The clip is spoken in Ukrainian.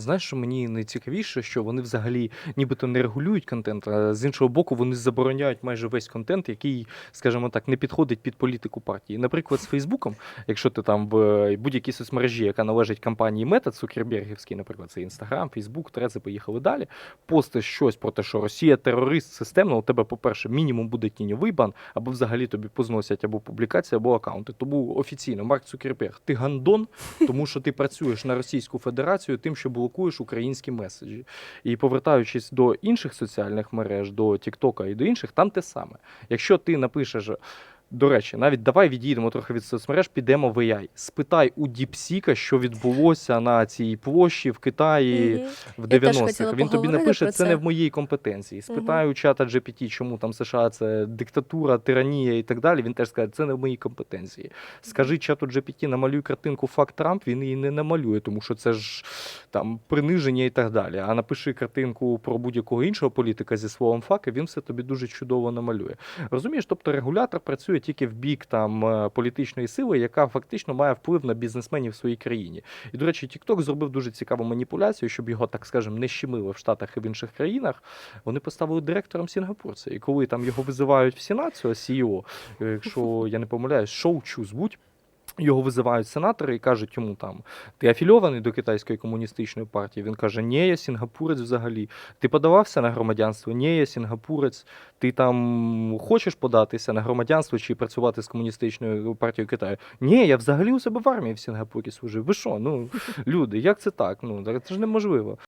Знаєш, що мені найцікавіше, що вони взагалі нібито не регулюють контент, а з іншого боку, вони забороняють майже весь контент, який, скажімо так, не підходить під політику партії. Наприклад, з Фейсбуком, якщо ти там в е, будь-якій соцмережі, яка належить компанії Мета, Цукербергівській, наприклад, це Інстаграм, Фейсбук, Трези, поїхали далі. Постиш щось про те, що Росія терорист системно, у тебе, по-перше, мінімум буде тіньовий бан, або взагалі тобі позносять або публікації, або акаунти. Тому офіційно, Марк Цукерберг, ти гандон, тому що ти працюєш на Російську Федерацію тим, що блокуєш українські меседжі. І повертаючись до інших соціальних мереж, до Тіктока і до інших, там те саме. Якщо ти напишеш. До речі, навіть давай відійдемо трохи від соцмереж, підемо в AI. Спитай у Діпсіка, що відбулося на цій площі в Китаї Мгм. в 90-х. Він тобі напише, про це не в моїй компетенції. Спитай у чата GPT, чому там США це диктатура, тиранія і так далі. Він теж скаже, це не в моїй компетенції. Скажи чату GPT, намалюй картинку факт Трамп, він її не намалює, тому що це ж там приниження і так далі. А напиши картинку про будь-якого іншого політика зі словом фак, і він все тобі дуже чудово намалює. Розумієш, тобто регулятор працює тільки в бік там е, політичної сили, яка фактично має вплив на бізнесменів в своїй країні. І, до речі, TikTok зробив дуже цікаву маніпуляцію, щоб його, так скажемо, не щемили в Штатах і в інших країнах. Вони поставили директором Сінгапурця. І коли там його визивають в Сенат, цього CEO, е, якщо я не помиляюсь, шоу Чу звуть. Його визивають сенатори і кажуть йому там: ти афільований до китайської комуністичної партії? Він каже: Ні, я сінгапурець взагалі. Ти подавався на громадянство? Ні, я сінгапурець. Ти там хочеш податися на громадянство чи працювати з комуністичною партією Китаю? Ні, я взагалі у себе в армії в Сінгапурі служив. Ви що? Ну люди, як це так? Ну це ж неможливо.